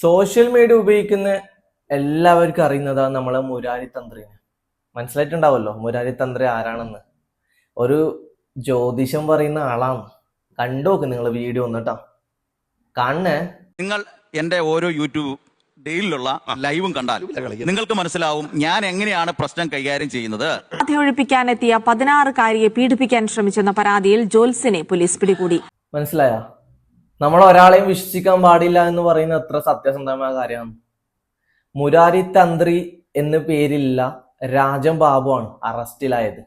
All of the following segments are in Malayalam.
സോഷ്യൽ മീഡിയ ഉപയോഗിക്കുന്ന എല്ലാവർക്കും അറിയുന്നതാണ് നമ്മളെ മുരാരി തന്ത്രിനെ. മനസ്സിലായിട്ടുണ്ടാവല്ലോ? മുരാരി തന്ത്രി ആരാണെന്ന്. ഒരു ജ്യോതിഷം പറയുന്ന ആളാണ്. കണ്ടു നോക്ക് നിങ്ങൾ വീഡിയോ ഒന്ന് കേട്ടോ നിങ്ങൾ എന്റെ ഓരോ യൂട്യൂബ് ഡെയിലുള്ള ലൈവും കണ്ടാൽ നിങ്ങൾക്ക് മനസ്സിലാവും ഞാൻ എങ്ങനെയാണ് പ്രശ്നം കൈകാര്യം ചെയ്യുന്നത്. ഒഴിപ്പിക്കാനെത്തിയ പതിനാറുകാരിയെ പീഡിപ്പിക്കാൻ ശ്രമിച്ചെന്ന പരാതിയിൽ ജോൽസിനെ പോലീസ് പിടികൂടി. മനസ്സിലായ? നമ്മൾ ഒരാളെയും വിശ്വസിക്കാൻ പാടില്ല എന്ന് പറയുന്ന എത്ര സത്യസന്ധമായ കാര്യമാണ്. മുരാരി തന്ത്രി എന്ന പേരില്ല രാജൻ ബാബു ആണ് അറസ്റ്റിലായത്.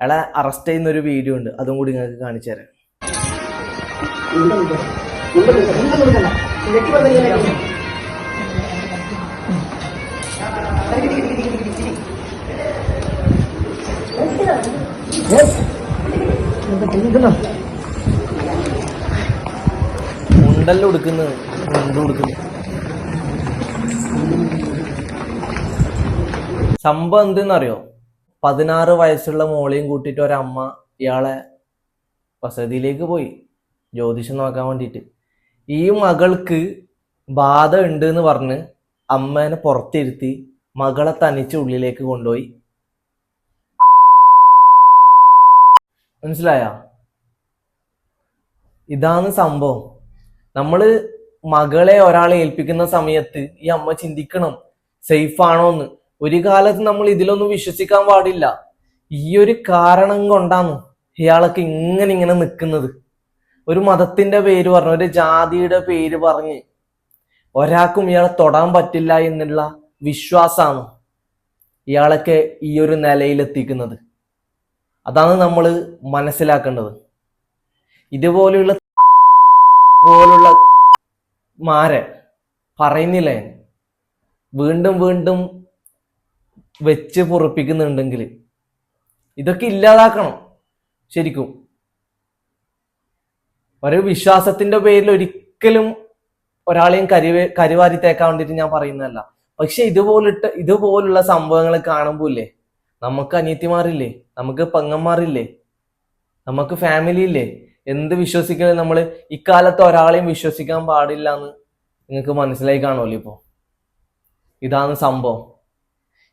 അയാളെ അറസ്റ്റ് ചെയ്യുന്ന ഒരു വീഡിയോ ഉണ്ട്. അതും കൂടി നിങ്ങൾക്ക് കാണിച്ചു തരാം. മുണ്ടല്ല ഉടുക്കുന്നത്. കൊടുക്കുന്നത് ഉടുക്കുന്നു സംഭവം എന്തെന്നറിയോ? പതിനാറ് വയസ്സുള്ള മോളെയും കൂട്ടിയിട്ട് ഒരമ്മ ഇയാളെ വസതിയിലേക്ക് പോയി. ജ്യോതിഷം നോക്കാൻ വേണ്ടിയിട്ട്. ഈ മകൾക്ക് ബാധ ഉണ്ട് എന്ന് പറഞ്ഞ് അമ്മേനെ പുറത്തിരുത്തി മകളെ തനിച്ച് ഉള്ളിലേക്ക് കൊണ്ടുപോയി. മനസ്സിലായ? ഇതാണ് സംഭവം. നമ്മൾ മകളെ ഒരാളെ ഏൽപ്പിക്കുന്ന സമയത്ത് ഈ അമ്മ ചിന്തിക്കണം സേഫ് ആണോ എന്ന് ഒരു കാലത്ത് നമ്മൾ ഇതിലൊന്നും വിശ്വസിക്കാൻ പാടില്ല. ഈ ഒരു കാരണം കൊണ്ടാണ് ഇയാളൊക്കെ ഇങ്ങനെ ഇങ്ങനെ നിൽക്കുന്നത് ഒരു മതത്തിന്റെ പേര് പറഞ്ഞു ഒരു ജാതിയുടെ പേര് പറഞ്ഞ് ഒരാൾക്കും ഇയാളെ തൊടാൻ പറ്റില്ല എന്നുള്ള വിശ്വാസമാണ് ഇയാളൊക്കെ ഈ ഒരു നിലയിലെത്തിക്കുന്നത്. അതാണ് നമ്മൾ മനസ്സിലാക്കേണ്ടത്. ഇതുപോലെയുള്ള പോലുള്ള മാരെ പറയുന്നില്ലേ? വീണ്ടും വീണ്ടും വെച്ച് പൊറപ്പിക്കുന്നുണ്ടെങ്കിൽ ഇതൊക്കെ ഇല്ലാതാക്കണം ശരിക്കും. ഒരു വിശ്വാസത്തിന്റെ പേരിൽ ഒരിക്കലും ഒരാളെയും കരുവേ കരുവാരി തേക്കാൻ വേണ്ടിയിട്ട് ഞാൻ പറയുന്നതല്ല. പക്ഷെ ഇതുപോലിട്ട് ഇതുപോലുള്ള സംഭവങ്ങൾ കാണുമ്പോൾ ഇല്ലേ നമുക്ക് അനിയത്തിമാരില്ലേ നമുക്ക് പെങ്ങന്മാരില്ലേ നമുക്ക് ഫാമിലി ഇല്ലേ എന്ത് വിശ്വസിക്കണേ നമ്മൾ ഇക്കാലത്ത് ഒരാളെയും വിശ്വസിക്കാൻ പാടില്ല എന്ന് നിങ്ങൾക്ക് മനസ്സിലായി കാണുമല്ലോ ഇപ്പോ. ഇതാണ് സംഭവം.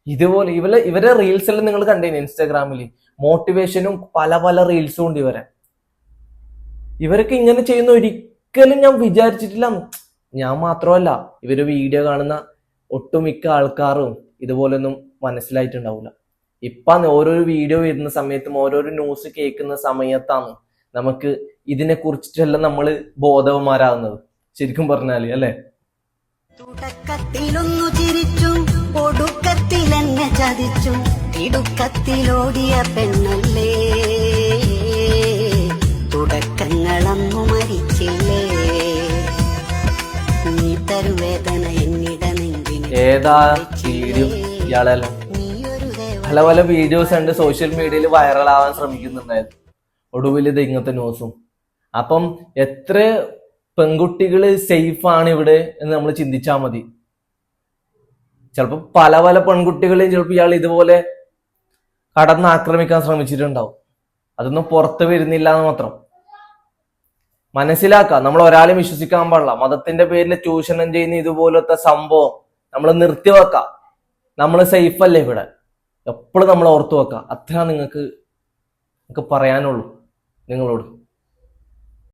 ഇതുപോലെ ഇവരെ ഇവരെ റീൽസിൽ നിങ്ങൾ കണ്ടേന് ഇൻസ്റ്റാഗ്രാമിൽ മോട്ടിവേഷനും പല പല റീൽസും ഉണ്ട് ഇവരെ. ഇവരൊക്കെ ഇങ്ങനെ ചെയ്യുന്ന ഒരിക്കലും ഞാൻ വിചാരിച്ചിട്ടില്ല. ഞാൻ മാത്രമല്ല ഇവർ വീഡിയോ കാണുന്ന ഒട്ടുമിക്ക ആൾക്കാരും ഇതുപോലൊന്നും മനസ്സിലായിട്ടുണ്ടാവില്ല ഇപ്പൊ ഓരോരോ വീഡിയോ വരുന്ന സമയത്തും ഓരോരോ ന്യൂസ് കേൾക്കുന്ന സമയത്താണ് നമുക്ക് ഇതിനെ കുറിച്ചിട്ടല്ല നമ്മൾ ബോധവന്മാരാകുന്നത് ശരിക്കും പറഞ്ഞാൽ അല്ലെ? തുടക്കത്തിലൊന്നു ചിരിച്ചു ഒടുക്കത്തിലെന്നെ ചതിച്ചു. ഇടുക്കത്തിലോടിയ പെണ്ണല്ലേ? തുടക്കങ്ങളന്നു മരിച്ചില്ലേ? നീ തരുവേദന എന്നിട ഏതാ വീഡിയോ ഇയാളെല്ലാം? പല പല വീഡിയോസ് ഉണ്ട് സോഷ്യൽ മീഡിയയിൽ വൈറലാവാൻ ശ്രമിക്കുന്നുണ്ടായിരുന്നു. ഒടുവിൽ ഇത് ഇങ്ങനത്തെ ന്യൂസും അപ്പം എത്ര പെൺകുട്ടികൾ സേഫ് ആണ് ഇവിടെ എന്ന് നമ്മൾ ചിന്തിച്ചാൽ മതി. ചിലപ്പോൾ പല പല പെൺകുട്ടികളെയും ചിലപ്പോൾ ഇയാൾ ഇതുപോലെ കടന്ന് ആക്രമിക്കാൻ ശ്രമിച്ചിട്ടുണ്ടാവും. അതൊന്നും പുറത്ത് വരുന്നില്ല എന്ന് മാത്രം. മനസ്സിലാക്കാം നമ്മൾ ഒരാളെയും വിശ്വസിക്കാൻ പാടില്ല. മതത്തിന്റെ പേരിൽ ചൂഷണം ചെയ്യുന്ന ഇതുപോലത്തെ സംഭവം നമ്മൾ നിർത്തിവെക്കാം നമ്മൾ സേഫ് അല്ലേ ഇവിടെ? എപ്പോഴും നമ്മൾ ഓർത്തു വെക്കാം. അത്ര നിങ്ങൾക്ക് നിങ്ങൾക്ക് പറയാനുള്ളൂ. നിങ്ങളോട്.